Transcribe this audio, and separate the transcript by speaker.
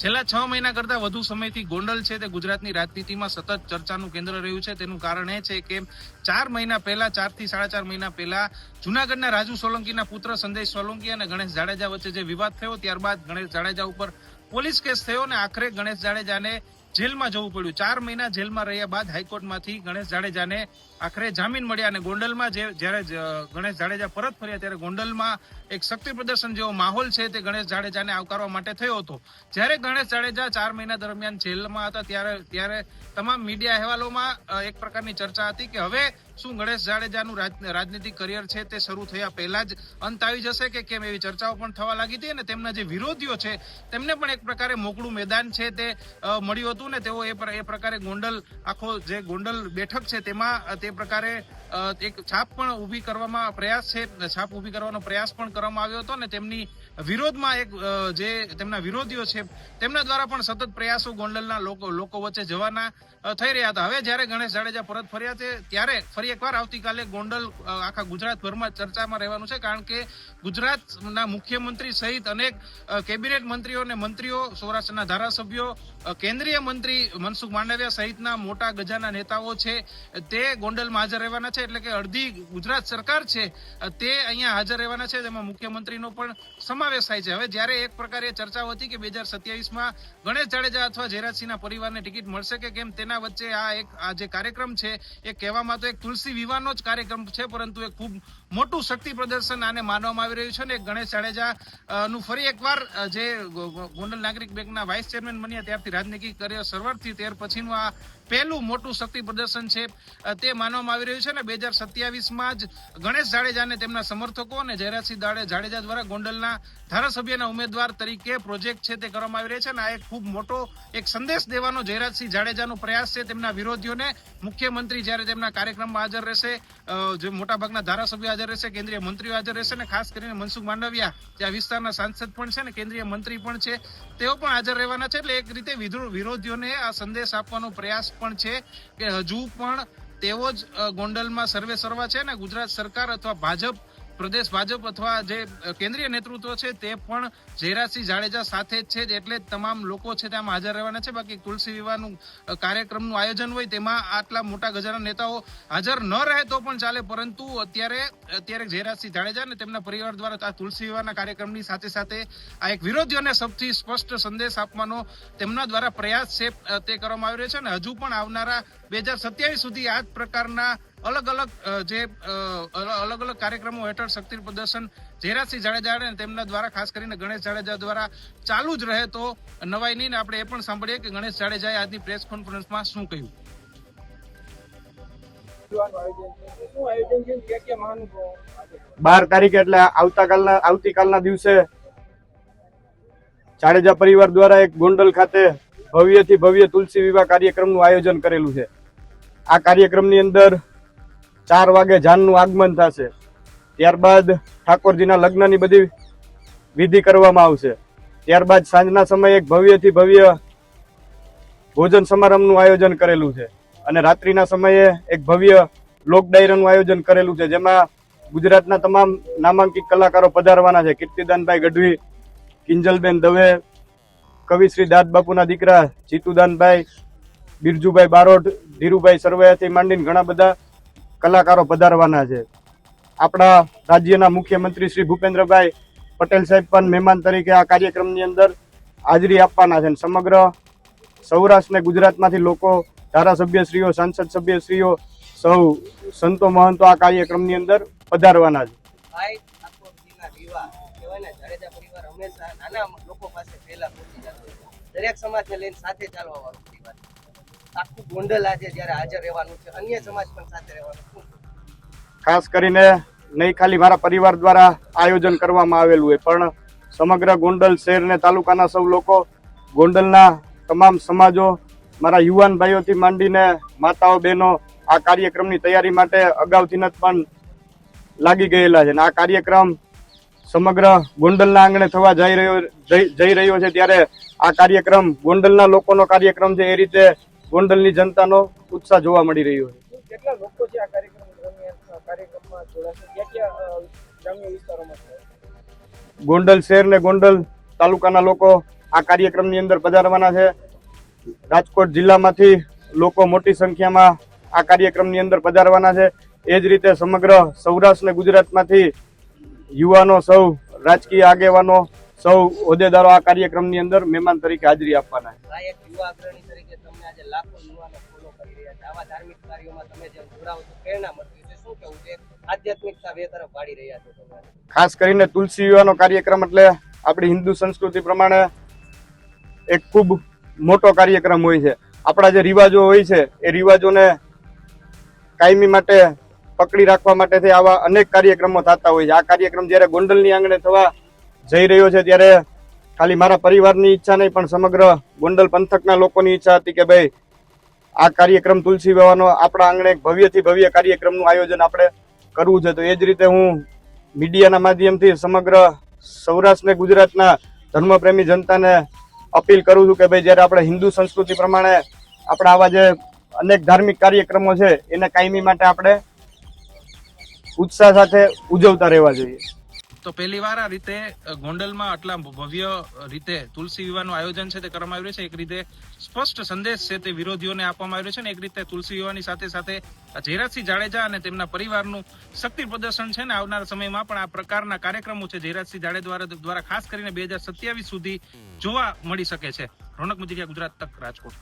Speaker 1: છેલ્લા છ મહિના કરતા વધુ સમયથી ગોંડલ છે તે ગુજરાતની રાજનીતિમાં સતત ચર્ચાનું કેન્દ્ર રહ્યું છે. તેનું કારણ એ છે કે ચાર મહિના પહેલા, ચારથી સાડા ચાર મહિના પહેલા જુનાગઢના રાજુ સોલંકીના પુત્ર સંદેશ સોલંકી અને ગણેશ જાડેજા વચ્ચે જે વિવાદ થયો, ત્યારબાદ ગણેશ જાડેજા ઉપર પોલીસ કેસ થયો અને આખરે ગણેશ જાડેજાને જેલમાં જવું પડ્યું. ચાર મહિના જેલમાં રહ્યા બાદ હાઈકોર્ટમાંથી ગણેશ જાડેજાને આખરે જામીન મળ્યા અને ગોંડલમાં જે જ્યારે ગણેશ જાડેજા પરત ફર્યા, ત્યારે ગોંડલમાં એક શક્તિ પ્રદર્શન જેવો માહોલ છે તે ગણેશ જાડેજાને આવકારવા માટે થયો હતો. જ્યારે ગણેશ જાડેજા ચાર મહિના દરમિયાન જેલમાં હતા, ત્યારે ત્યારે તમામ મીડિયા અહેવાલોમાં એક પ્રકારની ચર્ચા હતી કે હવે શું ગણેશ જાડેજાનું રાજ- રાજનીતિક કરિયર છે તે શરૂ થયા પહેલા જ અંત આવી જશે કે કેમ એવી ચર્ચાઓ પણ થવા લાગી હતી અને તેમના જે વિરોધીઓ છે, તેમને પણ એક પ્રકારે મોકળું મેદાન છે તે મળ્યું હતું ને તેઓ એ પ્રકારે ગોંડલ, આખો જે ગોંડલ બેઠક છે તેમાં તે પ્રકારે એક છાપ પણ ઊભી કરવામાં પ્રયાસ છે, છાપ ઊભી કરવાનો પ્રયાસ પણ કરવામાં આવ્યો હતો ને તેમની વિરોધમાં એક જે તેમના વિરોધીઓ છે, તેમના દ્વારા પણ સતત પ્રયાસો ગોંડલના લોકો લોકો વચ્ચે જવાના થઈ રહ્યા હતા. હવે જ્યારે ગણેશ જાડેજા પરત ફર્યા છે, ત્યારે ફરી એકવાર આવતીકાલે ગોંડલ આખા ગુજરાતભરમાં ચર્ચામાં રહેવાનું છે, કારણ કે ગુજરાતના મુખ્યમંત્રી સહિત અનેક કેબિનેટ મંત્રીઓ અને મંત્રીઓ, સૌરાષ્ટ્રના ધારાસભ્યો કેન્દ્રીય મંત્રી મનસુખ માંડવિયા સહિતના મોટા ગજાના નેતાઓ છે, તે ગોંડલમાં હાજર રહેવાના છે. એટલે કે અડધી ગુજરાત સરકાર છે તે અહીંયા હાજર રહેવાના છે, જેમાં મુખ્યમંત્રીનો પણ સમાવેશ થાય છે. હવે જ્યારે એક પ્રકારે ચર્ચાઓ હતી કે બે હજાર સત્યાવીસમાં ગણેશ જાડેજા અથવા જયરાજસિંહના પરિવારને ટિકિટ મળશે કે કેમ, તેના વચ્ચે આ એક, આ જે કાર્યક્રમ છે, એ કહેવામાં તો એક તુલસી વિવાહનો જ કાર્યક્રમ છે, પરંતુ એ ખૂબ મોટું શક્તિ પ્રદર્શન આને માનવામાં આવી રહ્યું છે ને ગણેશ જાડેજા નું ફરી એકવાર જે ગોંડલ નાગરિક બેંકના વાઇસ ચેરમેન બન્યા ત્યારથી રાજનીતિ કર્યો શરૂઆતથી ત્યાર પછીનું આ પહેલું મોટું શક્તિ પ્રદર્શન છે તે માનવામાં આવી રહ્યું છે ને બે હજાર સત્યાવીસમાં જ ગણેશ જાડેજાને તેમના સમર્થકો અને જયરાજસિંહ દાડે જાડેજા દ્વારા ગોંડલના ધારાસભ્યના ઉમેદવાર તરીકે પ્રોજેક્ટ છે તે કરવામાં આવી રહ્યો છે અને આ એક ખૂબ મોટો એક સંદેશ દેવાનો જયરાજસિંહ જાડેજાનો પ્રયાસ છે તેમના વિરોધીઓને. મુખ્યમંત્રી જ્યારે તેમના કાર્યક્રમમાં હાજર રહેશે જે મોટાભાગના ધારાસભ્યો હાજર રહેશે, કેન્દ્રીય મંત્રીઓ હાજર રહેશે અને ખાસ કરીને મનસુખ માંડવિયા, જે આ વિસ્તારના સાંસદ પણ છે અને કેન્દ્રીય મંત્રી પણ છે, તેઓ પણ હાજર રહેવાના છે. એટલે એક રીતે વિરોધીઓને આ સંદેશ આપવાનો પ્રયાસ પણ છે કે હજુ પણ તેઓ જ ગોંડલમાં સર્વે સર્વા છે ને ગુજરાત સરકાર અથવા ભાજપ પ્રદેશ ભાજપ અથવા જે કેન્દ્રીય નેતૃત્વ છે તે પણ ઝેરાસિંહ જાડેજા સાથે જ છે એટલે તમામ લોકો છે તેમાં હાજર રહેવાના છે. બાકી તુલસી વિવાહનું કાર્યક્રમનું આયોજન હોય તેમાં આટલા મોટા ગજાના નેતાઓ હાજર ન રહે તો પણ ચાલે. પરંતુ અત્યારે અત્યારે ઝેરાસિંહ જાડેજા અને તેમના પરિવાર દ્વારા આ તુલસી વિવાહના કાર્યક્રમની સાથે સાથે આ એક વિરોધીઓને સૌથી સ્પષ્ટ સંદેશ આપવાનો તેમના દ્વારા પ્રયાસ છે તે કરવામાં આવી રહ્યો છે. અને હજુ પણ આવનારા બે હજાર સત્યાવીસ સુધી આ જ પ્રકારના અલગ અલગ જે અલગ અલગ કાર્યક્રમો હેઠળ શક્તિ પ્રદર્શન ઝેરાસિંહ જાડેજા અને તેમના દ્વારા ખાસ કરીને ગણેશ જાડેજા દ્વારા ચાલુ જ રહે તો નવાઈ નહીં આપણે એ પણ સાંભળીએ કે ગણેશ જાડેજાએ આજની પ્રેસ કોન્ફરન્સમાં શું કહ્યું?
Speaker 2: બાર તારીખે એટલે આવતાકાલના આવતીકાલના દિવસે જાડેજા પરિવાર દ્વારા એક ગોંડલ ખાતે ભવ્યથી ભવ્ય તુલસી વિવાહ કાર્યક્રમનું આયોજન કરેલું છે. આ કાર્યક્રમની અંદર ચાર વાગે જાનનું આગમન થશે. ત્યારબાદ ઠાકોરજીના લગ્નની બધી વિધિ કરવામાં આવશે. ત્યારબાદ સાંજના સમયે એક ભવ્યથી ભવ્ય ભોજન સમારંભનું આયોજન કરેલું છે અને રાત્રિના સમયે એક ભવ્ય લોક ડાયરાનું આયોજન કરેલું છે, જેમાં ગુજરાતના તમામ નામાંકિત કલાકારો પધારવાના છે. કીર્તિદાનભાઈ ગઢવી, કિંજલબેન દવે કવિશ્રી દાદ બાપુના દીકરા જીતુદાનભાઈ, બિરજુભાઈ બારોટ, ધીરુભાઈ સરવૈયાથી માંડીને ઘણા બધા કલાકારો પધારવાના છે. આપણા રાજ્યના મુખ્યમંત્રી શ્રી ભૂપેન્દ્રભાઈ પટેલ સાહેબ પણ મહેમાન તરીકે આ કાર્યક્રમની અંદર હાજરી આપવાના છે સમગ્ર સૌરાષ્ટ્ર ને ગુજરાતમાંથી લોકો, ધારાસભ્યશ્રીઓ, સાંસદ સભ્યશ્રીઓ, સૌ સંતો મહંતો આ કાર્યક્રમની અંદર પધારવાના છે.
Speaker 3: દરેક સમાજને લઈને સાથે ચાલવા વાળો આખું ગોંડલ આજે જ્યારે હાજર રહેવાનું છે. અન્ય સમાજ પણ સાથે રહેવાનું
Speaker 2: ખાસ કરીને નહીં ખાલી મારા પરિવાર દ્વારા આયોજન કરવામાં આવેલું હોય, પણ સમગ્ર ગોંડલ શહેર ને તાલુકાના સૌ લોકો, ગોંડલના તમામ સમાજો, મારા યુવાન ભાઈઓથી માંડીને માતાઓ, બહેનો આ કાર્યક્રમની તૈયારી માટે અગાઉથી જ પણ લાગી ગયેલા છે. અને આ કાર્યક્રમ સમગ્ર ગોંડલના આંગણે થવા જઈ રહ્યો જઈ રહ્યો છે ત્યારે આ કાર્યક્રમ ગોંડલના લોકોનો કાર્યક્રમ છે. એ રીતે ગોંડલની જનતાનો ઉત્સાહ જોવા મળી રહ્યો છે.
Speaker 4: કેટલા લોકો છે આ કાર્યક્રમ દરમિયાન? કાર્યક્રમમાં જોડાશે? ક્યાં ક્યાં ગ્રામ્ય વિસ્તારોમાં
Speaker 2: ગોંડલ શહેર ને ગોંડલ તાલુકાના લોકો આ કાર્યક્રમની અંદર પધારવાના છે. રાજકોટ જિલ્લામાંથી લોકો મોટી સંખ્યામાં આ કાર્યક્રમની અંદર પધારવાના છે. એ જ રીતે સમગ્ર સૌરાષ્ટ્ર ને ગુજરાતમાંથી યુવાનો સૌ રાજકીય આગેવાનો સૌ હોદ્દેદારો આ કાર્યક્રમની અંદર મહેમાન તરીકે હાજરી આપવાના છે.
Speaker 3: લાખો યુવાનો ફોલો કરી રહ્યા છે. આવા ધાર્મિક કાર્યોમાં તમે જેમ જોડાવો છો, પ્રેરણા મળતી છે. શું કેવું છે? આધ્યાત્મિકતા બે તરફ વાળી રહ્યા છો તમે.
Speaker 2: ખાસ કરીને તુલસી વિવાહનો કાર્યક્રમ એટલે આપણી હિન્દુ સંસ્કૃતિ પ્રમાણે એક ખૂબ મોટો કાર્યક્રમ હોય છે. આપણા જે રિવાજો હોય છે, એ રિવાજોને કાયમી માટે પકડી રાખવા માટેથી આવા અનેક કાર્યક્રમો થતા હોય છે. આ કાર્યક્રમ જ્યારે ગોંડલની આંગણે થવા જઈ રહ્યો છે, ત્યારે ખાલી મારા પરિવારની ઈચ્છા નહીં, પણ સમગ્ર ગોંડલ પંથકના લોકોની ઈચ્છા હતી કે ભાઈ, આ કાર્યક્રમ તુલસી વિવાહનો આપણા આંગણે ભવ્યથી ભવ્ય કાર્યક્રમનું આયોજન આપણે કરવું છે. તો એ જ રીતે હું મીડિયાના માધ્યમથી સમગ્ર સૌરાષ્ટ્ર ને ગુજરાતના ધર્મપ્રેમી જનતાને અપીલ કરું છું કે ભાઈ, જ્યારે આપણે હિન્દુ સંસ્કૃતિ પ્રમાણે આપણા આવા જે અનેક ધાર્મિક કાર્યક્રમો છે, એને કાયમી માટે આપણે ઉત્સાહ સાથે ઉજવતા રહેવા જોઈએ.
Speaker 1: તો પહેલી વાર આ રીતે ગોંડલમાં આટલા ભવ્ય રીતે તુલસી વિવાહનું આયોજન છે તે કરવામાં આવ્યું છે. એક રીતે સ્પષ્ટ સંદેશ છે તે વિરોધીઓને આપવામાં આવ્યો છે ને એક રીતે તુલસી વિવાહની સાથે સાથે જયરાજસિંહ જાડેજા અને તેમના પરિવારનું શક્તિ પ્રદર્શન છે ને આવનારા સમયમાં પણ આ પ્રકારના કાર્યક્રમો છે જયરાજસિંહ જાડેજા દ્વારા દ્વારા ખાસ કરીને બે હજાર સત્યાવીસ સુધી જોવા મળી શકે છે. રોનક મુજરિયા ગુજરાત તક રાજકોટ.